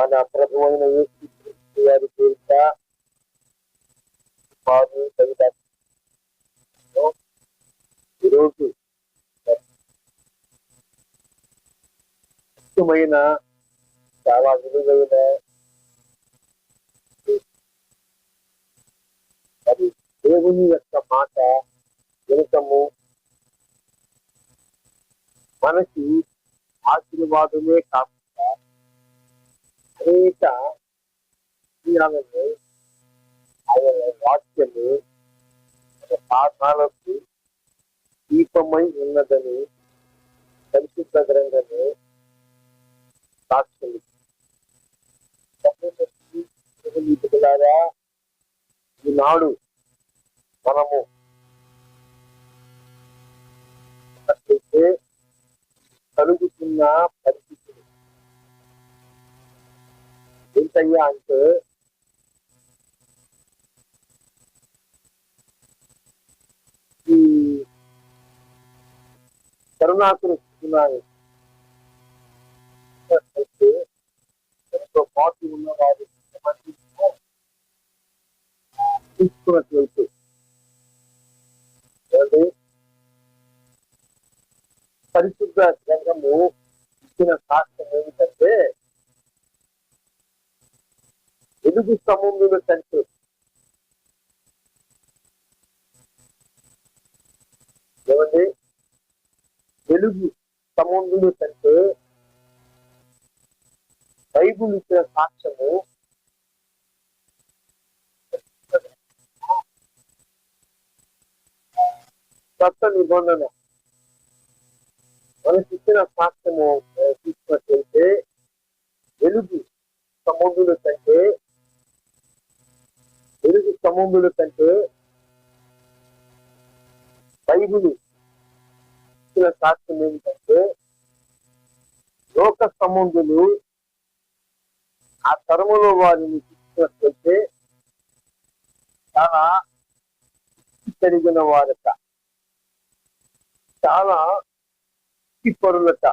మన ప్రభువైన అయిన యేసుక్రీస్తు పేరిట వారు ఈరోజు ముఖ్యమైన చాలా విలువైన అది దేవుని యొక్క మాట వినటము మనకి ఆశీర్వాదమే కాకుండా అనేక విషయాలను ఆయన వాక్యము పాఠాలకు దీపమై ఉన్నదని పరిశుద్ధ గ్రంథము సాక్ష్యం బిడ్డలారా ఈనాడు మనము కలుగుతున్న పరిస్థితి ఏంటయ్యా అంటే ఈ కరుణాకులు ఉన్నాయి పాటు ఉన్నవారు ఎంతమంది తీసుకున్నట్లయితే పరిశుద్ధ గ్రంథము ఇచ్చిన సాక్ష్యం ఏమిటంటే వెలుగు సముద్రుల కంటే ఏమండి? వెలుగు సముద్రుల కంటే బైబుల్ ఇచ్చిన సాక్ష్యము కొత్త నిబంధన. మనకి ఇచ్చిన సాక్ష్యము తీసుకున్నట్లయితే వెలుగు సముద్రుల కంటే వెలుగు సముద్రుల కంటే బైబిల్ ఇచ్చిన సాక్ష్యం ఏమిటంటే లోక సంబంధులు ఆ తరములో వారిని చూసినట్లయితే చాలా కలిగిన వారట. చాలా పరులట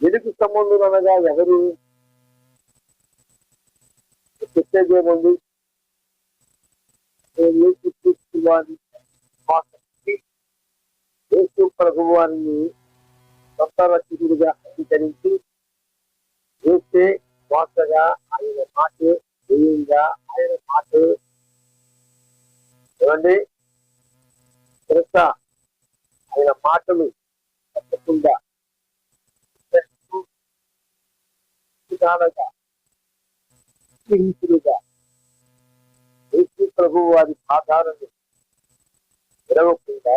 వెలుగు సంబంధులు అనగా ఎవరు? చెప్పేది ఏముంది యేసు ప్రభు వారిని సొంత రక్షకుడిగా అంగీకరించి వేసే వార్తగా ఆయన మాటే ధ్యేయంగా ఆయన మాటే ఏమండి తెలుసా ఆయన మాటలు తప్పకుండా విధాలుగా హింసులుగా యేసు ప్రభు వారి పాదాలను విరవకుండా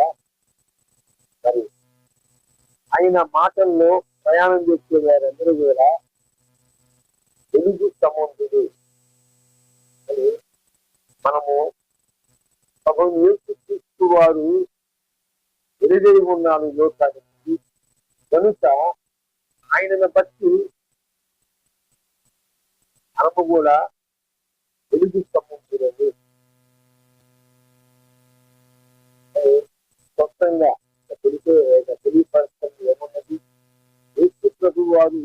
మరి ఆయన మాటల్లో ప్రయాణం చేసే వారందరూ కూడా వెలుగు సముద్రుడు అని మనము ప్రభు యేసుక్రీస్తు వారు వెలుగై ఉన్నాడు లోకానికి. కనుక ఆయనను బట్టి అరపు కూడా వెలుగు సముద్రుడు స్పష్టంగా తెలిసే తెలియపరచడం ఏమన్నది? యేసు ప్రభు వారు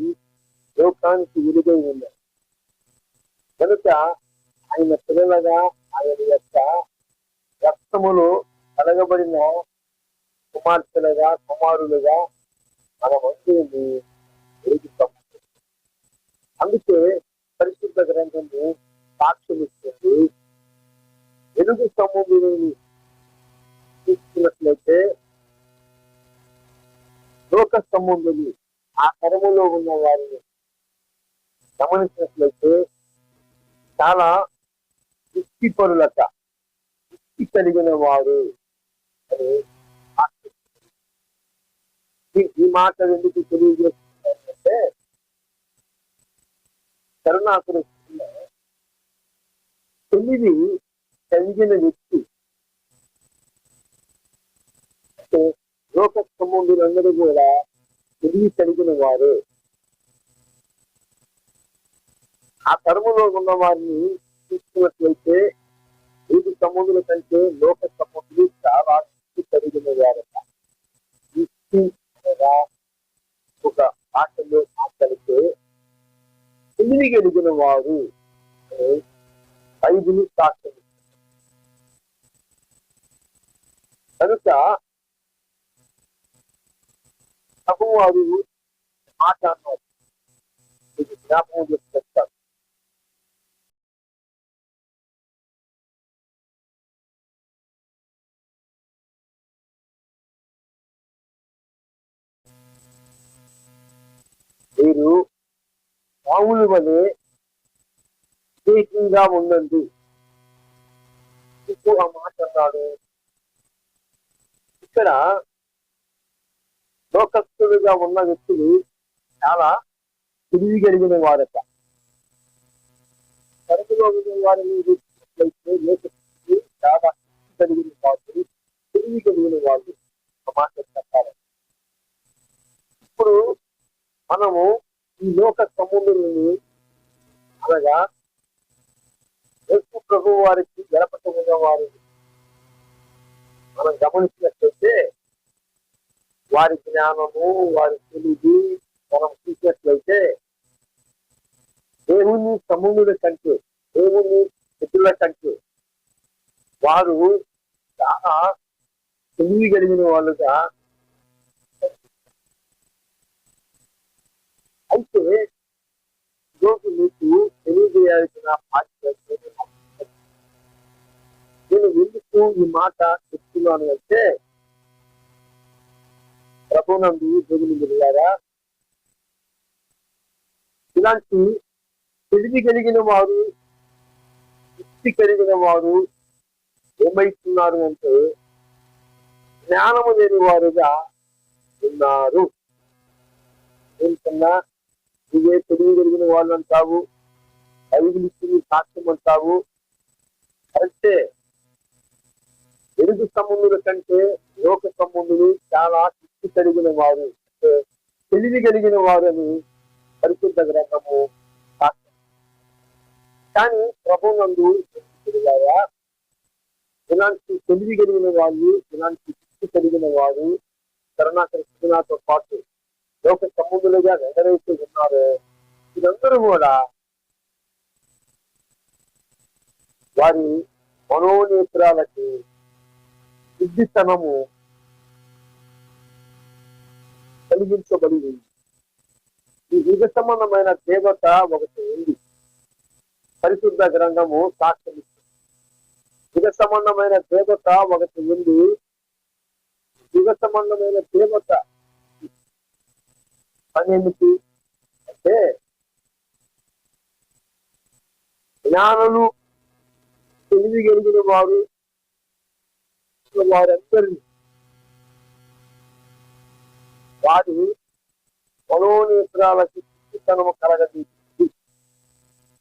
లోకానికి వెలుగై ఉన్నారు. కనుక ఆయన పిల్లలుగా ఆయన యొక్క రక్తములో కలగబడిన కుమార్తెలుగా కుమారులుగా మన మందిని వెలుగుతాం అందుకే పరిశుద్ధ గ్రంథము సాక్ష్యం ఇస్తుంది వెలుగు సమూహాన్ని తీసుకున్నట్లయితే లోక సంబంధులు ఆ కరములో ఉన్న వారిని గమనించినట్లయితే చాలా దృష్టి పరులక దృష్టి కలిగిన వారు అని ఈ- మాట ఎందుకు తెలియజేస్తున్నారంటే కరుణాకుడు తెలివి కలిగిన వ్యక్తి. లోక సంబంధులందరూ కూడా తెలివి కలిగిన వారు ఆ కర్మలో ఉన్న వారిని తీసుకున్న తెలివి వాడు వారు సాక్ష్యం. కనుక ప్రభువారు మాట అన్నారు జ్ఞాపకం చేసి చెప్తారు మీరు మామూలు వలె వివేకంగా ఉండండి. ఇప్పుడు ఆ మాట అన్నాడు ఇక్కడ లోకస్తులుగా ఉన్న వ్యక్తులు చాలా తెలివి కలిగిన వారట. కరుపులో ఉన్న వారిని చూసినట్లయితే లోకస్తులు చాలా కలిగిన వాళ్ళు తెలివి కలిగిన వాళ్ళు. ఒక మాట చెప్పాలి. ఇప్పుడు మనము ఈ లోక సముద్రుని అనగా యేసు ప్రభు వారికి గడపటమున్న వారు. మనం గమనించినట్లయితే వారి జ్ఞానము వారి తెలివి మనం చూసినట్లయితే దేవుని సమూహుల కంటే దేవుని శత్రుల కంటే వారు చాలా తెలివి కలిగిన వాళ్ళుగా అయితే ఈరోజు మీకు తెలియజేయాల్సిన బాధ్యత నేను ఎందుకు ఈ మాట చెప్తున్నాను అంటే ప్రభునందు దేవుని గారా ఇలాంటి తెలివి కలిగిన వారు శక్తి కలిగిన వారు ఏమైతున్నారు అంటే జ్ఞానము లేని వారుగా ఉన్నారు. ఏంటన్నా నువ్వే తెలివి కలిగిన వాళ్ళు అంటావు ఐదు ఇచ్చింది సాక్ష్యం అంటావు. అంటే ఎరుగు సంబంధుల కంటే లోక సంబంధులు చాలా శక్తి కలిగిన వారు అంటే తెలివి కలిగిన వారు అని పరిశుద్ధ గ్రంథము సాక్ష్యం. కానీ ప్రభునందు తెలియగా ఇలాంటి తెలివి కలిగిన వాళ్ళు ఇలాంటి శక్తి కలిగిన వారు కరుణాకరిస్తున్నతో పాటు లోక సముద్రులుగా ఎవరైతే ఉన్నారు. వీరందరూ కూడా వారి మనోనేత్రాలకి బుద్ధితనము కలిగించబడింది ఈ యుగ సంబంధమైన దేవత ఒకటి ఉంది. పరిశుద్ధ గ్రంథము సాక్ష్యం యుగ సంబంధమైన దేవత ఒకటి ఉంది. యుగ సంబంధమైన దేవత పని పనేమిటి అంటే జ్ఞానులు తెలివి కలిగిన వారు వారందరినీ వారి మనోనేత్రాలకి చిత్తనము కలగదీసి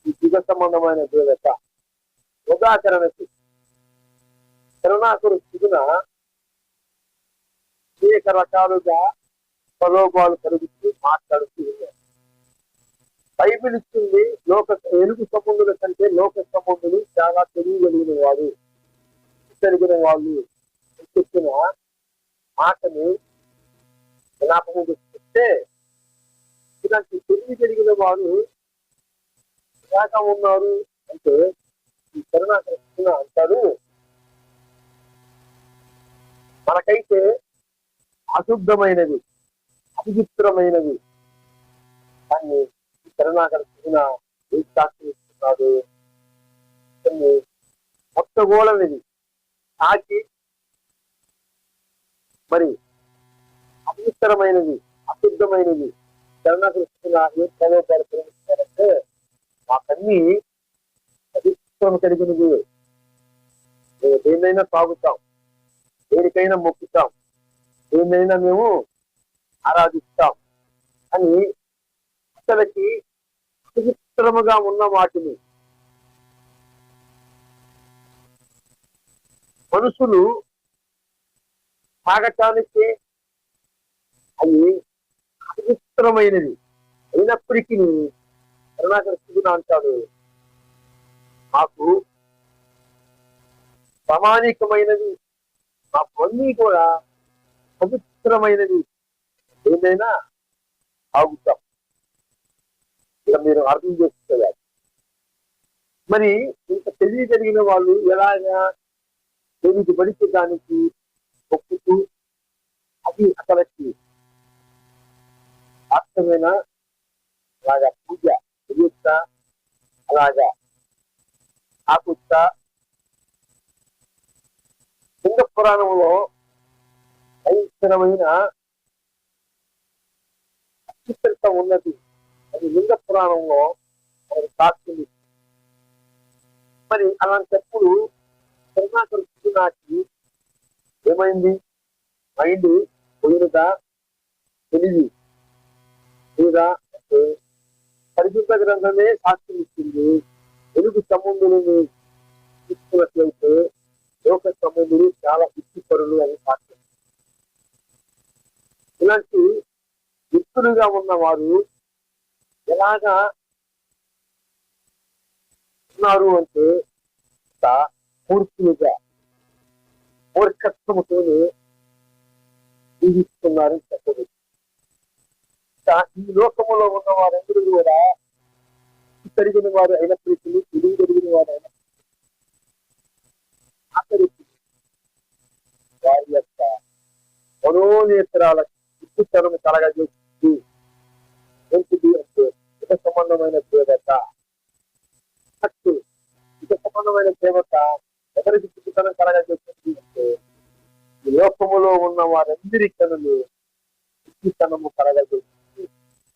ఈ యుగ సంబంధమైన దేవత ఉదాహరణకి కరుణాకరు స్థితిన అనేక రకాలుగా ప్రలోభాలు కలుగుతూ మాట్లాడుతూ ఉన్నారు. బైబిల్ ఇచ్చింది లోక ఎలుగు సంబంధుల కంటే లోక సంబంధులు చాలా తెలియగలిగిన వాడు జరిగిన వాళ్ళు చెప్పిన మాటని జ్ఞాపకం చెప్తే ఇలాంటి తెలివి కలిగిన వారు ఎలాగా ఉన్నారు అంటే ఈ కరుణాకృష్ణ అంటారు. మనకైతే అశుద్ధమైనది. విచిత్రమైనది. కానీ కరుణాకర కరుణాకరణ ఏం సాక్షి ఇస్తున్నాడు కొన్ని మొత్తగోళనిది తాకి మరి అపవిత్రమైనది అశుద్ధమైనది. కరుణాకృష్ణ ఏం చదవబడుతున్నారంటే మాకన్నీ అభిష్టం కలిగినది. మేము దేన్నైనా తాగుతాం దేనికైనా మొక్కుతాం దేన్నైనా మేము ఆరాధిస్తాం అని అసలకి పవిత్రముగా ఉన్న వాటిని మనుషులు తాగటానికి అవి అపవిత్రమైనది అయినప్పటికీ కరుణాకర శివుడు అంటాడు మాకు ప్రామాణికమైనది మా అన్నీ కూడా పవిత్రమైనది ఏదైనా ఆగుతాం. ఇక మీరు అర్థం చేసుకోవాలి. మరి ఇంత తెలివి కలిగిన వాళ్ళు ఎలాగా తెలివి దానికి ఒప్పుతూ అది అసలకి అర్థమైన అలాగా పూజ ప్రయుక్త అలాగా ఆకుత్త లింగ పురాణంలో భయంకరమైన అత్యుత్తరిత ఉన్నది. అది లింగ పురాణంలో మనకు సాక్షి మరి అలాంటప్పుడు కరుణాకర్ నాకి ఏమైంది? మైండ్ పోయినదా? తెలివి లేదా అంటే పరిశుద్ధ గ్రంథమే సాక్షి ఇస్తుంది తెలుగు సంబంధులను తీసుకున్నట్లయితే లోక సంబంధులు చాలా ఇచ్చిపరులు అని సాక్ష్యం. ఇలాంటి వ్యక్తులుగా ఉన్నవారు ఎలాగా ఉన్నారు అంటే ఇంత మూర్ఖులుగా మూర్ఖత్వముతోనే జీవిస్తున్నారని చెప్పదు ఈ లోకములో ఉన్న వారందరూ కూడా కలిగిన వారు అయినప్పటికీ తెలివి జరిగిన వారు అయినప్పటికీ వారి యొక్క మనోనేత్రాల ఇష్టతరం కలగజేసి ఏంటిది అంటే ఇక సంబంధమైన దేవత. అట్టు ఇక సంబంధమైన దేవత ఎవరికి చిక్కుతనం కలగజేస్తుంది అంటే ఈ లోకములో ఉన్న వారందరి కనులు చిక్కుతనము కలగజేస్తుంది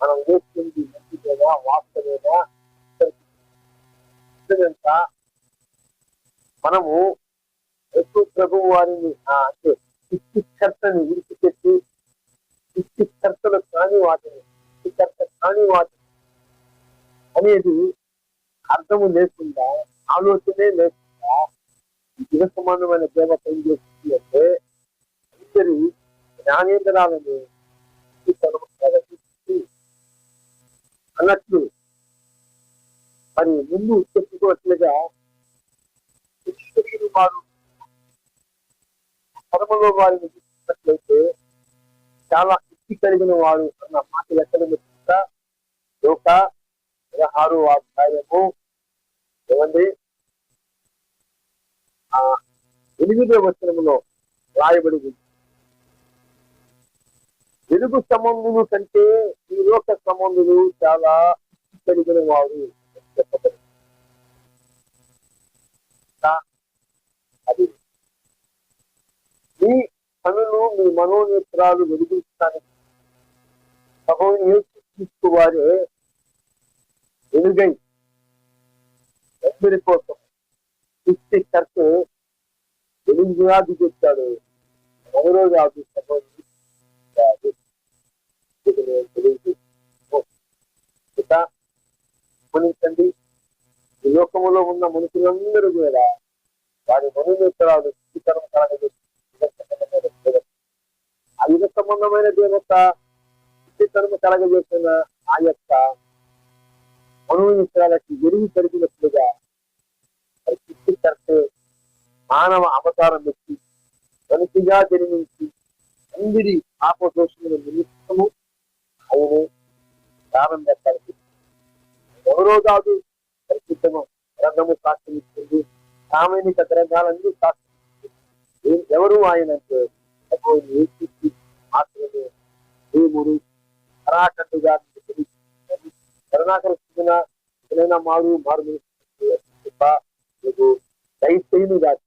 మనం చేస్తుంది మంచిదేనా వాస్తవేనా? మనము ఎక్కువ ప్రభు వారిని అంటే సృష్టికర్తని అనేది అర్థము లేకుండా ఆలోచనే లేకుండా ఈ దివ సమానమైన దేవత ఏం అంటే ఇద్దరు జ్ఞానేంద్రాలను అన్నట్లు మరి ముందు చెప్పుకోవట్లుగా శిక్షకుడు వారు పరమలో వారిని చూసినట్లయితే చాలా శక్తి కలిగిన వారు అన్న మాట లెక్కలు లోక పదహారు అధ్యాయము ఏమండి? ఆ ఎనిమిదో వచనములో రాయబడి ఉంది. వెలుగు సంబంధులు కంటే ఈ లోక సంబంధులు చాలా కలిగిన వారు చెప్పబడి అది మీ పనులు మీ మనోనేత్రాలు వెలిగించడానికి ప్రభువుని తీసుకువారే వెలుగై అందరి కోసం సృష్టికర్త వెలుగుగా దిగొచ్చాడు. ఎవరో కాదు ప్రభువుని కాదు. గమనించండి. ఈ లోకంలో ఉన్న మనుషులందరూ కూడా వారి మనోనేత్రాలు శుద్ధీకరణ కలగజేసి ఆ యుగ సంబంధమైన దేవత శుద్ధీకరణ కలగజేసిన ఆ యొక్క మనోనేత్రాలకి ఎరుగు కలిగినట్లుగా మరి సృష్టికర్తే మానవ అవతారం ఎత్తి మనిషిగా జన్మించి అందరి పాపదోషముల నిమిత్తము ఆయనే ప్రారంభించాలి ఎవరో కాదు పరిశుద్ధము గ్రంథము సాక్ష్యం ఇస్తుంది సామాన్యక గ్రంథాలన్నీ సాక్షి ఎవరు ఆయన అంటే మాత్రమే. దేవుడు కరాఖండుగా కరుణాకరిస్తున్న ఎక్కడైనా మారు మారు దయచేయను కాదు